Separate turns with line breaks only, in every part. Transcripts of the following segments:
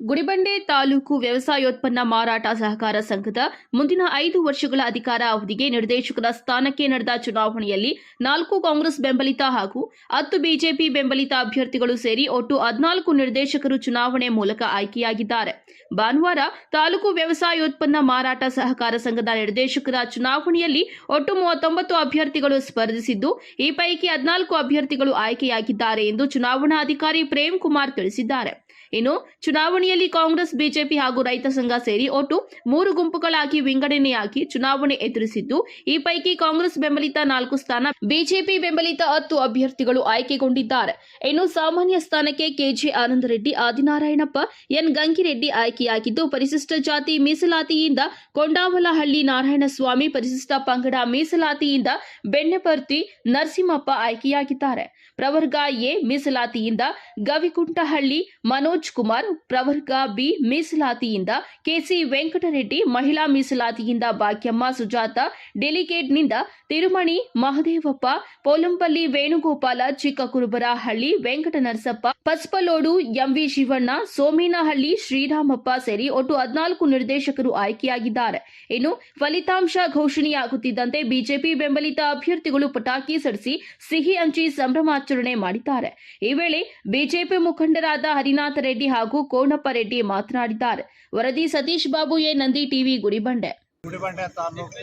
ಗುಡಿಬಂಡೆ ತಾಲೂಕು ವ್ಯವಸಾಯೋತ್ಪನ್ನ ಮಾರಾಟ ಸಹಕಾರ ಸಂಘದ ಮುಂದಿನ ಐದು ವರ್ಷಗಳ ಅಧಿಕಾರ ಅವಧಿಗೆ ನಿರ್ದೇಶಕರ ಸ್ಥಾನಕ್ಕೆ ನಡೆದ ಚುನಾವಣೆಯಲ್ಲಿ ನಾಲ್ಕು ಕಾಂಗ್ರೆಸ್ ಬೆಂಬಲಿತ ಹಾಗೂ ಹತ್ತು ಬಿಜೆಪಿ ಬೆಂಬಲಿತ ಅಭ್ಯರ್ಥಿಗಳು ಸೇರಿ ಒಟ್ಟು ಹದಿನಾಲ್ಕು ನಿರ್ದೇಶಕರು ಚುನಾವಣೆ ಮೂಲಕ ಆಯ್ಕೆಯಾಗಿದ್ದಾರೆ. ಭಾನುವಾರ ತಾಲೂಕು ವ್ಯವಸಾಯೋತ್ಪನ್ನ ಮಾರಾಟ ಸಹಕಾರ ಸಂಘದ ನಿರ್ದೇಶಕರ ಚುನಾವಣೆಯಲ್ಲಿ ಒಟ್ಟು ಮೂವತ್ತೊಂಬತ್ತು ಅಭ್ಯರ್ಥಿಗಳು ಸ್ಪರ್ಧಿಸಿದ್ದು, ಈ ಪೈಕಿ ಹದಿನಾಲ್ಕು ಅಭ್ಯರ್ಥಿಗಳು ಆಯ್ಕೆಯಾಗಿದ್ದಾರೆ ಎಂದು ಚುನಾವಣಾಧಿಕಾರಿ ಪ್ರೇಮ್ ಕುಮಾರ್ ತಿಳಿಸಿದ್ದಾರೆ. ಇನ್ನು ಚುನಾವಣೆಯಲ್ಲಿ ಕಾಂಗ್ರೆಸ್, ಬಿಜೆಪಿ ಹಾಗೂ ರೈತ ಸಂಘ ಸೇರಿ ಒಟ್ಟು ಮೂರು ಗುಂಪುಗಳಾಗಿ ವಿಂಗಡಣೆಯಾಗಿ ಚುನಾವಣೆ ಎದುರಿಸಿದ್ದು, ಈ ಪೈಕಿ ಕಾಂಗ್ರೆಸ್ ಬೆಂಬಲಿತ ನಾಲ್ಕು ಸ್ಥಾನ, ಬಿಜೆಪಿ ಬೆಂಬಲಿತ ಹತ್ತು ಅಭ್ಯರ್ಥಿಗಳು ಆಯ್ಕೆಗೊಂಡಿದ್ದಾರೆ. ಇನ್ನು ಸಾಮಾನ್ಯ ಸ್ಥಾನಕ್ಕೆ ಕೆಜೆ ಆನಂದರೆಡ್ಡಿ, ಆದಿನಾರಾಯಣಪ್ಪ, ಎನ್. ಗಂಗಿರೆಡ್ಡಿ ಆಯ್ಕೆಯಾಗಿದ್ದು, ಪರಿಶಿಷ್ಟ ಜಾತಿ ಮೀಸಲಾತಿಯಿಂದ ಕೊಂಡಾವಲಹಳ್ಳಿ ನಾರಾಯಣಸ್ವಾಮಿ, ಪರಿಶಿಷ್ಟ ಪಂಗಡ ಮೀಸಲಾತಿಯಿಂದ ಬೆಣ್ಣೆಪರ್ತಿ ನರಸಿಂಹಪ್ಪ ಆಯ್ಕೆಯಾಗಿದ್ದಾರೆ. ಪ್ರವರ್ಗ ಎ ಮೀಸಲಾತಿಯಿಂದ ಗವಿಕುಂಟಹಳ್ಳಿ, ಮನೋಜ್ ಕುಮಾರ್ ಪ್ರವರ್ಗ ಬಿ ಮೀಸಲಾತಿಯಿಂದ ಕೆಸಿ ವೆಂಕಟರೆಡ್ಡಿ ಮಹಿಳಾ ಮೀಸಲಾತಿಯಿಂದ ಭಾಗ್ಯಮ್ಮ, ಸುಜಾತ, ಡೆಲಿಗೇಟ್ನಿಂದ ತಿರುಮಣಿ, ಮಹದೇವಪ್ಪ, ಪೋಲಂಪಲ್ಲಿ ವೇಣುಗೋಪಾಲ, ಚಿಕ್ಕಕುರುಬರಹಳ್ಳಿ ವೆಂಕಟ ನರಸಪ್ಪ ಪಸ್ಪಲೋಡು ಎಂವಿ ಶಿವಣ್ಣ, ಸೋಮೇನಹಳ್ಳಿ ಶ್ರೀರಾಮಪ್ಪ ಸೇರಿ ಒಟ್ಟು ಹದಿನಾಲ್ಕು ನಿರ್ದೇಶಕರು ಆಯ್ಕೆಯಾಗಿದ್ದಾರೆ. ಇನ್ನು ಫಲಿತಾಂಶ ಘೋಷಣೆಯಾಗುತ್ತಿದ್ದಂತೆ ಬಿಜೆಪಿ ಬೆಂಬಲಿತ ಅಭ್ಯರ್ಥಿಗಳು ಪಟಾಕಿ ಸಡಿಸಿ ಸಿಹಿ ಹಂಚಿ ಸಂಭ್ರಮಾಚರಣೆ ಮಾಡಿದ್ದಾರೆ. ಈ ವೇಳೆ ಬಿಜೆಪಿ ಮುಖಂಡರಾದ ಹರಿನಾಥ ರೆಡ್ಡಿ ಹಾಗೂ ಕೋಣಪ್ಪ ರೆಡ್ಡಿ ಮಾತನಾಡಿದ್ದಾರೆ. ವರದಿ ಸತೀಶ್ ಬಾಬು ಎ. ನಂದಿ ಟಿವಿ, ಗುಡಿಬಂಡೆ.
ಗುಡಿಬಂಡೆ ತಾಲೂಕು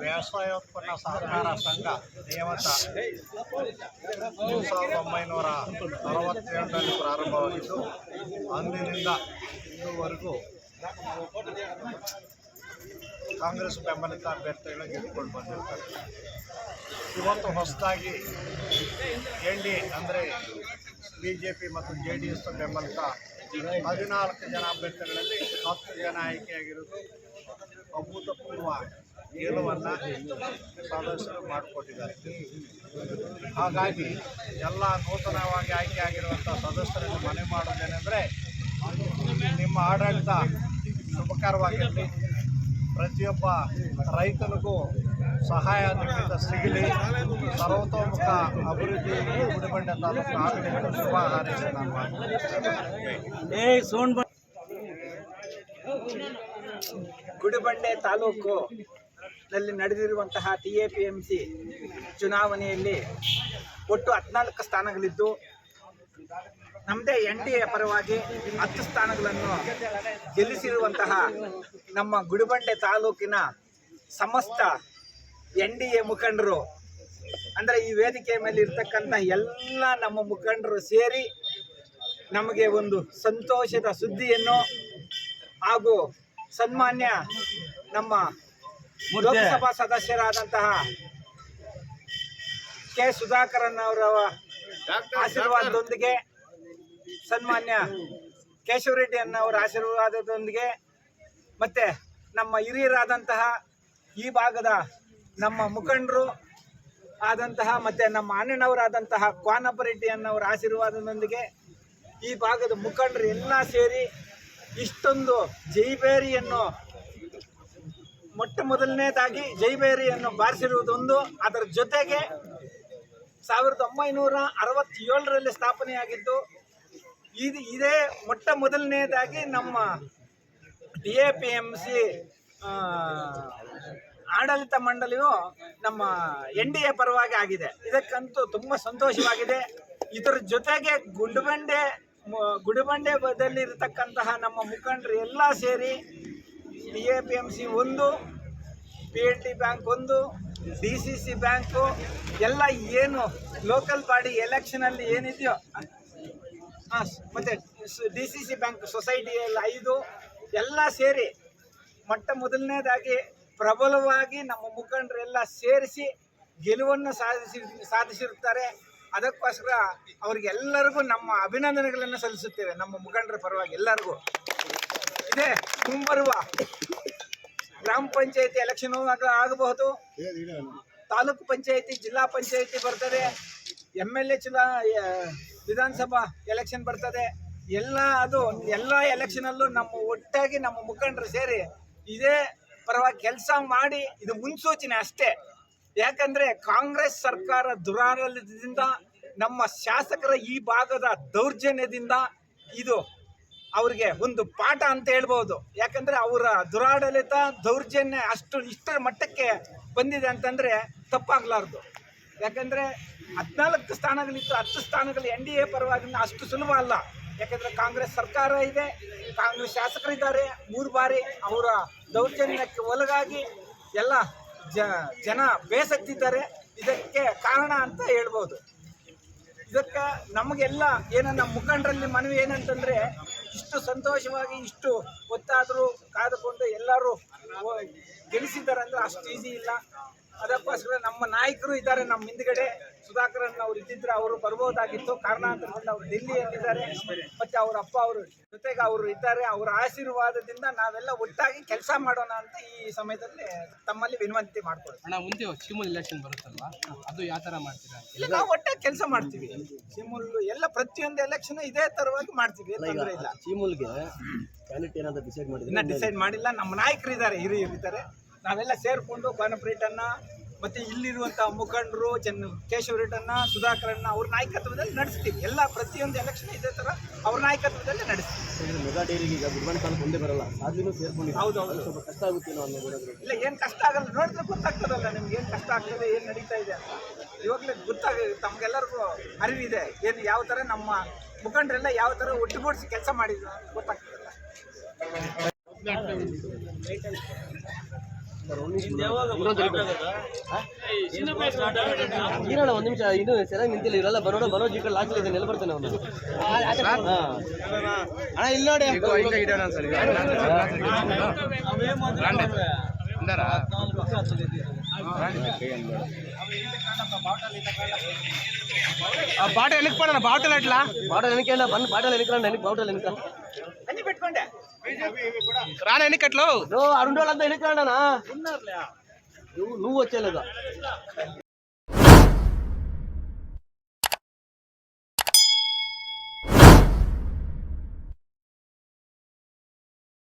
ವ್ಯವಸಾಯೋತ್ಪನ್ನ ಸಹಕಾರ ಸಂಘ ನೇಮಕ ಸಾವಿರದ ಒಂಬೈನೂರ ಅರವತ್ತೇಳರಲ್ಲಿ ಪ್ರಾರಂಭವಾಗಿದ್ದು, ಅಂದಿನಿಂದ ಇದುವರೆಗೂ ಕಾಂಗ್ರೆಸ್ ಬೆಂಬಲಿತ ಅಭ್ಯರ್ಥಿಗಳು ಗೆದ್ದುಕೊಂಡು ಬಂದಿರ್ತಾರೆ. ಇವತ್ತು ಹೊಸದಾಗಿ ಎನ್ ಡಿ ಅಂದರೆ ಬಿ ಜೆ ಪಿ ಮತ್ತು ಜೆ ಡಿ ಎಸ್ ಬೆಂಬಲಿತ ಹದಿನಾಲ್ಕು ಜನ ಅಭ್ಯರ್ಥಿಗಳಲ್ಲಿ ಹತ್ತು ಜನ ಆಯ್ಕೆಯಾಗಿರೋದು ಅಭೂತಪೂರ್ವ ಗೆಲುವನ್ನು ಸದಸ್ಯರು ಮಾಡಿಕೊಟ್ಟಿದ್ದಾರೆ. ಹಾಗಾಗಿ ಎಲ್ಲ ನೂತನವಾಗಿ ಆಯ್ಕೆಯಾಗಿರುವಂಥ ಸದಸ್ಯರನ್ನು ಮನೆ ಮಾಡೋದೇನೆಂದರೆ ನಿಮ್ಮ ಆಡಳಿತ ಶುಭಕರವಾಗಿರಲಿ. ಪ್ರತಿಯೊಬ್ಬ ರೈತನಿಗೂ ಸಹಾಯ ಸಿಗಲಿ, ಸರ್ವತೋಮುಖ ಅಭಿವೃದ್ಧಿ ಗುಡಿಬಂಡೆ ತಾಲೂಕು ಶುಭ ಹಾರೈಸಿ ನಾನು.
ಗುಡಿಬಂಡೆ ತಾಲೂಕು ನಲ್ಲಿ ನಡೆದಿರುವಂತಹ T A P M C ಚುನಾವಣೆಯಲ್ಲಿ ಒಟ್ಟು ಹದಿನಾಲ್ಕು ಸ್ಥಾನಗಳಿದ್ದು ನಮ್ಮದೇ ಎನ್ ಡಿ ಎ ಪರವಾಗಿ ಹತ್ತು ಸ್ಥಾನಗಳನ್ನು ಗೆಲ್ಲಿಸಿರುವಂತಹ ನಮ್ಮ ಗುಡಿಬಂಡೆ ತಾಲೂಕಿನ ಸಮಸ್ತ ಎನ್ ಡಿ ಎ ಮುಖಂಡರು. ಅಂದರೆ ಈ ವೇದಿಕೆ ಮೇಲೆ ಇರ್ತಕ್ಕಂಥ ಎಲ್ಲ ನಮ್ಮ ಮುಖಂಡರು ಸೇರಿ ನಮಗೆ ಒಂದು ಸಂತೋಷದ ಸುದ್ದಿಯನ್ನು ಹಾಗೂ ಸನ್ಮಾನ್ಯ ನಮ್ಮ ಲೋಕಸಭಾ ಸದಸ್ಯರಾದಂತಹ ಕೆ ಸುಧಾಕರನ್ ಅವರ ಆಶೀರ್ವಾದದೊಂದಿಗೆ ಸನ್ಮಾನ್ಯ ಕೇಶವರೆಡ್ಡಿ ಅನ್ನವರ ಆಶೀರ್ವಾದದೊಂದಿಗೆ ಮತ್ತೆ ನಮ್ಮ ಹಿರಿಯರಾದಂತಹ ಈ ಭಾಗದ ನಮ್ಮ ಮುಖಂಡರು ಆದಂತಹ ಮತ್ತೆ ನಮ್ಮ ಅಣ್ಣನವರಾದಂತಹ ಕ್ವಾನಪ್ಪ ರೆಡ್ಡಿ ಅನ್ನೋರ ಆಶೀರ್ವಾದದೊಂದಿಗೆ ಈ ಭಾಗದ ಮುಖಂಡರು ಎಲ್ಲ ಸೇರಿ ಇಷ್ಟೊಂದು ಜೈಬೇರಿಯನ್ನು ಮೊಟ್ಟ ಮೊದಲನೇದಾಗಿ ಜೈಬೇರಿಯನ್ನು ಬಾರಿಸಿರುವುದೊಂದು, ಅದರ ಜೊತೆಗೆ ಸಾವಿರದ ಒಂಬೈನೂರ ಅರವತ್ತೇಳರಲ್ಲಿ ಸ್ಥಾಪನೆಯಾಗಿದ್ದು, ಇದು ಇದೇ ಮೊಟ್ಟ ಮೊದಲನೇದಾಗಿ ನಮ್ಮ D A P M C ಆಡಳಿತ ಮಂಡಳಿಯು ನಮ್ಮ ಎನ್ ಡಿ ಎ ಪರವಾಗಿ ಆಗಿದೆ. ಇದಕ್ಕಂತೂ ತುಂಬ ಸಂತೋಷವಾಗಿದೆ. ಇದರ ಜೊತೆಗೆ ಗುಂಡುಬಂಡೆ ಗುಡುಬಂಡೆ ಇರತಕ್ಕಂತಹ ನಮ್ಮ ಮುಖಂಡರು ಎಲ್ಲ ಸೇರಿ D A P M C ಒಂದು, ಪಿ ಎಲ್ ಟಿ ಬ್ಯಾಂಕ್ ಒಂದು, ಡಿ ಸಿ ಸಿ ಬ್ಯಾಂಕು ಎಲ್ಲ ಏನು ಲೋಕಲ್ ಬಾಡಿ ಎಲೆಕ್ಷನಲ್ಲಿ ಏನಿದೆಯೋ ಹಾಂ ಮತ್ತು ಡಿ ಸಿ ಸಿ ಬ್ಯಾಂಕ್ ಸೊಸೈಟಿಯಲ್ಲಿ ಐದು ಎಲ್ಲ ಸೇರಿ ಮೊಟ್ಟ ಮೊದಲನೇದಾಗಿ ಪ್ರಬಲವಾಗಿ ನಮ್ಮ ಮುಖಂಡರೆಲ್ಲ ಸೇರಿಸಿ ಗೆಲುವನ್ನು ಸಾಧಿಸಿ ಸಾಧಿಸಿರುತ್ತಾರೆ. ಅದಕ್ಕೋಸ್ಕರ ಅವ್ರಿಗೆಲ್ಲರಿಗೂ ನಮ್ಮ ಅಭಿನಂದನೆಗಳನ್ನು ಸಲ್ಲಿಸುತ್ತೇವೆ. ನಮ್ಮ ಮುಖಂಡರ ಪರವಾಗಿ ಎಲ್ಲರಿಗೂ. ಇದೇ, ಮುಂಬರುವ ಗ್ರಾಮ ಪಂಚಾಯತಿ ಎಲೆಕ್ಷನ್ ಆಗಬಹುದು. ತಾಲೂಕು ಪಂಚಾಯತಿ, ಜಿಲ್ಲಾ ಪಂಚಾಯತಿ ಬರ್ತದೆ. ಎಂ ಎಲ್ ಎ ಚುನಾ ವಿಧಾನಸಭಾ ಎಲೆಕ್ಷನ್ ಬರ್ತದೆ. ಎಲ್ಲ ಅದು, ಎಲ್ಲ ಎಲೆಕ್ಷನಲ್ಲೂ ನಮ್ಮ ಒಟ್ಟಾಗಿ ನಮ್ಮ ಮುಖಂಡರು ಸೇರಿ ಇದೇ ಪರವಾಗಿ ಕೆಲಸ ಮಾಡಿ ಇದು ಮುನ್ಸೂಚನೆ ಅಷ್ಟೇ. ಯಾಕಂದ್ರೆ ಕಾಂಗ್ರೆಸ್ ಸರ್ಕಾರ ದುರಾಡಳಿತದಿಂದ, ನಮ್ಮ ಶಾಸಕರ ಈ ಭಾಗದ ದೌರ್ಜನ್ಯದಿಂದ ಇದು ಅವ್ರಿಗೆ ಒಂದು ಪಾಠ ಅಂತ ಹೇಳ್ಬೋದು. ಯಾಕಂದ್ರೆ ಅವರ ದುರಾಡಳಿತ, ದೌರ್ಜನ್ಯ ಅಷ್ಟು ಇಷ್ಟರ ಮಟ್ಟಕ್ಕೆ ಬಂದಿದೆ ಅಂತಂದ್ರೆ ತಪ್ಪಾಗ್ಲಾರ್ದು. ಯಾಕಂದ್ರೆ ಹದಿನಾಲ್ಕು ಸ್ಥಾನಗಳಿತ್ತು, ಹತ್ತು ಸ್ಥಾನಗಳು ಎನ್ ಡಿ ಎ ಪರವಾಗಿ ಅಷ್ಟು ಸುಲಭ ಅಲ್ಲ. ಯಾಕಂದ್ರೆ ಕಾಂಗ್ರೆಸ್ ಸರ್ಕಾರ ಇದೆ, ಕಾಂಗ್ರೆಸ್ ಶಾಸಕರಿದ್ದಾರೆ, ಮೂರು ಬಾರಿ ಅವರ ದೌರ್ಜನ್ಯಕ್ಕೆ ಒಳಗಾಗಿ ಎಲ್ಲ ಜನ ಬೇಸತ್ತಿದ್ದಾರೆ. ಇದಕ್ಕೆ ಕಾರಣ ಅಂತ ಹೇಳ್ಬೋದು. ಇದಕ್ಕೆ ನಮಗೆಲ್ಲ ಏನನ್ನ ಮುಖಂಡರಲ್ಲಿ ಮನವಿ ಏನಂತಂದ್ರೆ, ಇಷ್ಟು ಸಂತೋಷವಾಗಿ ಇಷ್ಟು ಒತ್ತಾದರೂ ಕಾದುಕೊಂಡು ಎಲ್ಲರೂ ಗೆಲ್ಲಿಸಿದ್ದಾರೆ ಅಂದ್ರೆ ಅಷ್ಟು ಈಸಿ ಇಲ್ಲ. ಅದಕ್ಕೋಸ್ಕರ ನಮ್ಮ ನಾಯಕರು ಇದ್ದಾರೆ ನಮ್ಮ ಹಿಂದ್ಗಡೆ ಸುಧಾಕರನ್ ಅವ್ರು ಇದ್ದಿದ್ರೆ ಅವರು ಬರ್ಬೋದಾಗಿತ್ತು. ಕಾರಣಾಂತರದಿಂದ ಅವರು ಡೆಲ್ಲಿಯಲ್ಲಿದ್ದಾರೆ ಮತ್ತೆ ಅವ್ರ ಅಪ್ಪ ಅವರು ಜೊತೆಗೆ ಅವರು ಇದ್ದಾರೆ. ಅವರ ಆಶೀರ್ವಾದದಿಂದ ನಾವೆಲ್ಲ ಒಟ್ಟಾಗಿ ಕೆಲಸ ಮಾಡೋಣ ಅಂತ ಈ ಸಮಯದಲ್ಲಿ ತಮ್ಮಲ್ಲಿ ವಿನಂತಿ ಮಾಡ್ಕೊಳ್ತೀವಿ.
ಅಣ್ಣ ಮುಂದೆ ಚೀಮೂಲ್ ಇಲೆಕ್ಷನ್ ಬರುತ್ತಲ್ವಾ? ಅದು ಯಾವ ತರ ಮಾಡ್ತೀರಾ?
ಇಲ್ಲ ನಾವು ಒಟ್ಟಾಗಿ ಕೆಲಸ ಮಾಡ್ತೀವಿ. ಚಿಮುಲ್ ಎಲ್ಲ ಪ್ರತಿಯೊಂದು ಎಲೆಕ್ಷನ್ ಇದೇ ತರವಾಗಿ ಮಾಡ್ತೀವಿ ತೊಂದ್ರೆ ಇಲ್ಲ.
ಚೀಮೂಲ್ಗೆ ಕ್ಯಾಂಡಿಡೇಟ್ ಏನಾದ್ರು ಡಿಸೈಡ್
ಇನ್ನ
ಮಾಡಿದ್ರೆ
ಡಿಸೈಡ್ ಮಾಡಿಲ್ಲ. ನಮ್ಮ ನಾಯಕರು ಇದ್ದಾರೆ ಹಿರಿಯರು ಇದ್ದಾರೆ ನಾವೆಲ್ಲ ಸೇರಿಕೊಂಡು ಬಾನಪ್ರೀಟನ್ನ ಮತ್ತೆ ಇಲ್ಲಿರುವಂಥ ಮುಖಂಡರು ಚೆನ್ನ ಸುಧಾಕರ್ ಸುಧಾಕರನ್ನ ಅವ್ರ ನಾಯಕತ್ವದಲ್ಲಿ ನಡೆಸ್ತೀವಿ. ಎಲ್ಲ ಪ್ರತಿಯೊಂದು ಎಲೆಕ್ಷನ್ ಇದೇ ತರ ಅವ್ರ ನಾಯಕತ್ವದಲ್ಲಿ ನಡೆಸ್ತೀವಿ.
ಮೆಗಾ ಡೈರಿಗೆ ಈಗ ಕಾಲಕ್ಕೆ ಒಂದೇ ಬರಲ್ಲ. ಸಾಧ್ಯನೂ ಸೇರ್ಕೊಂಡು
ಹೌದು ಹೌದು
ಸ್ವಲ್ಪ ಕಷ್ಟ ಆಗುತ್ತೇನೋ ಅನ್ನೋದು
ಇಲ್ಲ ಏನು ಕಷ್ಟ ಆಗಲ್ಲ. ನೋಡಿದ್ರೆ ಗೊತ್ತಾಗ್ತದಲ್ಲ ನಿಮ್ಗೆ ಏನು ಕಷ್ಟ ಆಗ್ತದೆ ಏನು ನಡೀತಾ ಇದೆ ಅಂತ. ಇವಾಗಲೇ ಗೊತ್ತಾಗ ತಮ್ಗೆಲ್ಲರಿಗೂ ಅರಿವಿದೆ. ಏನು ಯಾವ ತರ ನಮ್ಮ ಮುಖಂಡರೆಲ್ಲ ಯಾವ ತರ ಒಟ್ಟುಗೂಡಿಸಿ ಕೆಲಸ ಮಾಡಿದ್ರು ಗೊತ್ತಾಗ್ತದಲ್ಲ.
ಏನಣ್ಣ ಒಂದ್ ನಿಮಿಷ ಇದು ಸರಿಯಾಗಿ ನಿಂತಿಲ್ಲ ಇವರೆಲ್ಲ ಬರೋಣ ಬರೋ ಜೀಕ ಲಾಸ್ಟ್ ಇದೆ ನೆಲೆ ಬರ್ತಾನೆ ಅವನು ಅಣ್ಣ ಇಲ್ಲಿ ನೋಡಿ
బాటలు వెనకపోయినా బాటలు ఎట్లా
బాటలు వెనక బండి బాటలు వెనక వెనక బాటలు వెనక
ಅಲ್ಲಿ ಬಿಟ್ಕೊಂಡೆ
రానా
ఎన్నికట్లో? వాళ్ళంతా ఎన్నికలు నువ్వు వచ్చేలేదా?